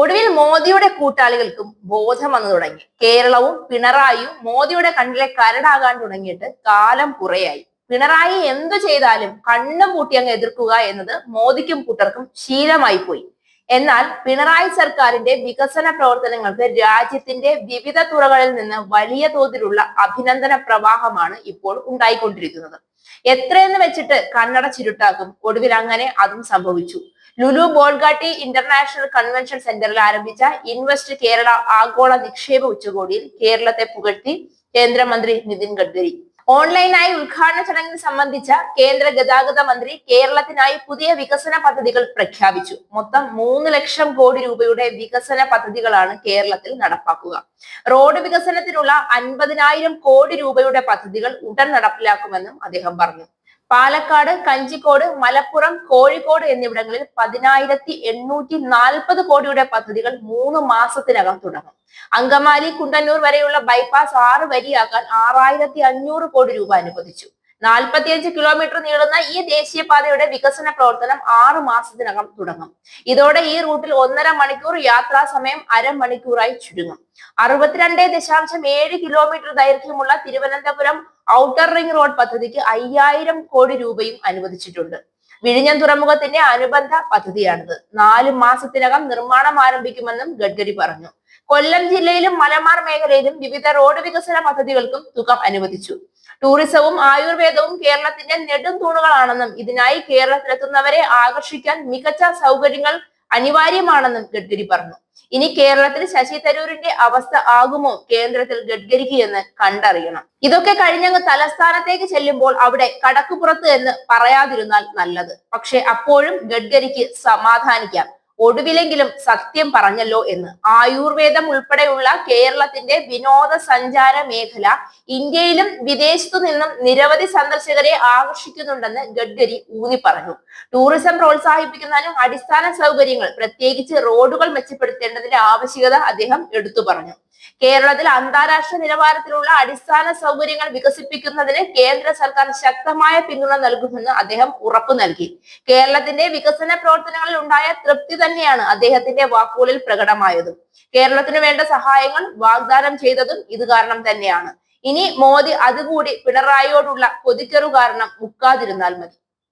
ഒടുവിൽ മോദിയുടെ കൂട്ടാളികൾക്കും ബോധം വന്നു തുടങ്ങി. കേരളവും പിണറായിയും മോദിയുടെ കണ്ണിലെ കരടാകാൻ തുടങ്ങിയിട്ട് കാലം കുറയായി. പിണറായി എന്തു ചെയ്താലും കണ്ണും പൂട്ടി അങ്ങ് എതിർക്കുക എന്നത് മോദിക്കും കൂട്ടർക്കും ശീലമായി പോയി. എന്നാൽ പിണറായി സർക്കാരിന്റെ വികസന പ്രവർത്തനങ്ങൾക്ക് രാജ്യത്തിന്റെ വിവിധ തുറകളിൽ നിന്ന് വലിയ തോതിലുള്ള അഭിനന്ദന പ്രവാഹമാണ് ഇപ്പോൾ ഉണ്ടായിക്കൊണ്ടിരിക്കുന്നത്. എത്രയെന്ന് വെച്ചിട്ട് കണ്ണടച്ചിരുട്ടാക്കും ഒടുവിൽ അങ്ങനെ അതും സംഭവിച്ചു. ലുലു ബോൾഗാട്ടി ഇന്റർനാഷണൽ കൺവെൻഷൻ സെന്ററിൽ ആരംഭിച്ച ഇൻവെസ്റ്റ് കേരള ആഗോള നിക്ഷേപ ഉച്ചകോടിയിൽ കേരളത്തെ പുകഴ്ത്തി കേന്ദ്രമന്ത്രി നിതിൻ ഗഡ്കരി. ഓൺലൈനായി ഉദ്ഘാടന ചടങ്ങിൽ സംബന്ധിച്ച കേന്ദ്ര ഗതാഗത മന്ത്രി കേരളത്തിനായി പുതിയ വികസന പദ്ധതികൾ പ്രഖ്യാപിച്ചു. മൊത്തം മൂന്ന് ലക്ഷം കോടി രൂപയുടെ വികസന പദ്ധതികളാണ് കേരളത്തിൽ നടപ്പാക്കുക. റോഡ് വികസനത്തിനുള്ള അൻപതിനായിരം കോടി രൂപയുടെ പദ്ധതികൾ ഉടൻ നടപ്പിലാക്കുമെന്നും അദ്ദേഹം പറഞ്ഞു. പാലക്കാട് കഞ്ചിക്കോട് മലപ്പുറം കോഴിക്കോട് എന്നിവിടങ്ങളിൽ പതിനായിരത്തി എണ്ണൂറ്റി നാൽപ്പത് കോടിയുടെ പദ്ധതികൾ മൂന്ന് മാസത്തിനകം തുടങ്ങും. അങ്കമാലി കുണ്ടന്നൂർ വരെയുള്ള ബൈപ്പാസ് ആറ് വരിയാക്കാൻ ആറായിരത്തി അഞ്ഞൂറ് കോടി രൂപ അനുവദിച്ചു. നാൽപ്പത്തിയഞ്ച് കിലോമീറ്റർ നീളുന്ന ഈ ദേശീയപാതയുടെ വികസന പ്രവർത്തനം ആറു മാസത്തിനകം തുടങ്ങും. ഇതോടെ ഈ റൂട്ടിൽ ഒന്നര മണിക്കൂർ യാത്രാ സമയം അരമണിക്കൂറായി ചുരുങ്ങും. അറുപത്തിരണ്ട് ദശാംശം ഏഴ് കിലോമീറ്റർ ദൈർഘ്യമുള്ള തിരുവനന്തപുരം ഔട്ടർ റിംഗ് റോഡ് പദ്ധതിക്ക് അയ്യായിരം കോടി രൂപയും അനുവദിച്ചിട്ടുണ്ട്. വിഴിഞ്ഞം തുറമുഖത്തിന്റെ അനുബന്ധ പദ്ധതിയാണിത്. നാല് മാസത്തിനകം നിർമ്മാണം ആരംഭിക്കുമെന്നും ഗഡ്കരി പറഞ്ഞു. കൊല്ലം ജില്ലയിലും മലബാർ മേഖലയിലും വിവിധ റോഡ് വികസന പദ്ധതികൾക്കും തുക അനുവദിച്ചു. ടൂറിസവും ആയുർവേദവും കേരളത്തിന്റെ നെടും തൂണുകളാണെന്നും ഇതിനായി കേരളത്തിലെത്തുന്നവരെ ആകർഷിക്കാൻ മികച്ച സൗകര്യങ്ങൾ അനിവാര്യമാണെന്നും ഗഡ്കരി പറഞ്ഞു. ഇനി കേരളത്തിൽ ശശി തരൂരിന്റെ അവസ്ഥ ആകുമോ കേന്ദ്രത്തിൽ ഗഡ്കരിക്ക് എന്ന് കണ്ടറിയണം. ഇതൊക്കെ കഴിഞ്ഞങ്ങ് തലസ്ഥാനത്തേക്ക് ചെല്ലുമ്പോൾ അവിടെ കടക്കുപുറത്ത് എന്ന് പറയാതിരുന്നാൽ നല്ലത്. പക്ഷെ അപ്പോഴും ഗഡ്കരിക്ക് സമാധാനിക്കാം. ഒടുവിലെങ്കിലും സത്യം പറഞ്ഞല്ലോ എന്ന്. ആയുർവേദം ഉൾപ്പെടെയുള്ള കേരളത്തിന്റെ വിനോദസഞ്ചാര മേഖല ഇന്ത്യയിലും വിദേശത്തു നിന്നും നിരവധി സന്ദർശകരെ ആകർഷിക്കുന്നുണ്ടെന്ന് ഗഡ്കരി ഊന്നി പറഞ്ഞു. ടൂറിസം പ്രോത്സാഹിപ്പിക്കുന്നതിനും അടിസ്ഥാന സൗകര്യങ്ങൾ പ്രത്യേകിച്ച് റോഡുകൾ മെച്ചപ്പെടുത്തേണ്ടതിന്റെ ആവശ്യകത അദ്ദേഹം എടുത്തു പറഞ്ഞു. കേരളത്തിൽ അന്താരാഷ്ട്ര നിലവാരത്തിലുള്ള അടിസ്ഥാന സൗകര്യങ്ങൾ വികസിപ്പിക്കുന്നതിന് കേന്ദ്ര സർക്കാർ ശക്തമായ പിന്തുണ നൽകുമെന്ന് അദ്ദേഹം ഉറപ്പു നൽകി. കേരളത്തിന്റെ വികസന പ്രവർത്തനങ്ങളിൽ ഉണ്ടായ തൃപ്തി തന്നെയാണ് അദ്ദേഹത്തിന്റെ വാക്കുകളിൽ പ്രകടമായതും. കേരളത്തിന് വേണ്ട സഹായങ്ങൾ വാഗ്ദാനം ചെയ്തതും ഇത് കാരണം തന്നെയാണ്. ഇനി മോദി അതുകൂടി പിണറായിയോടുള്ള കൊതിക്കറു കാരണം മുക്കാതിരുന്നാൽ മതി.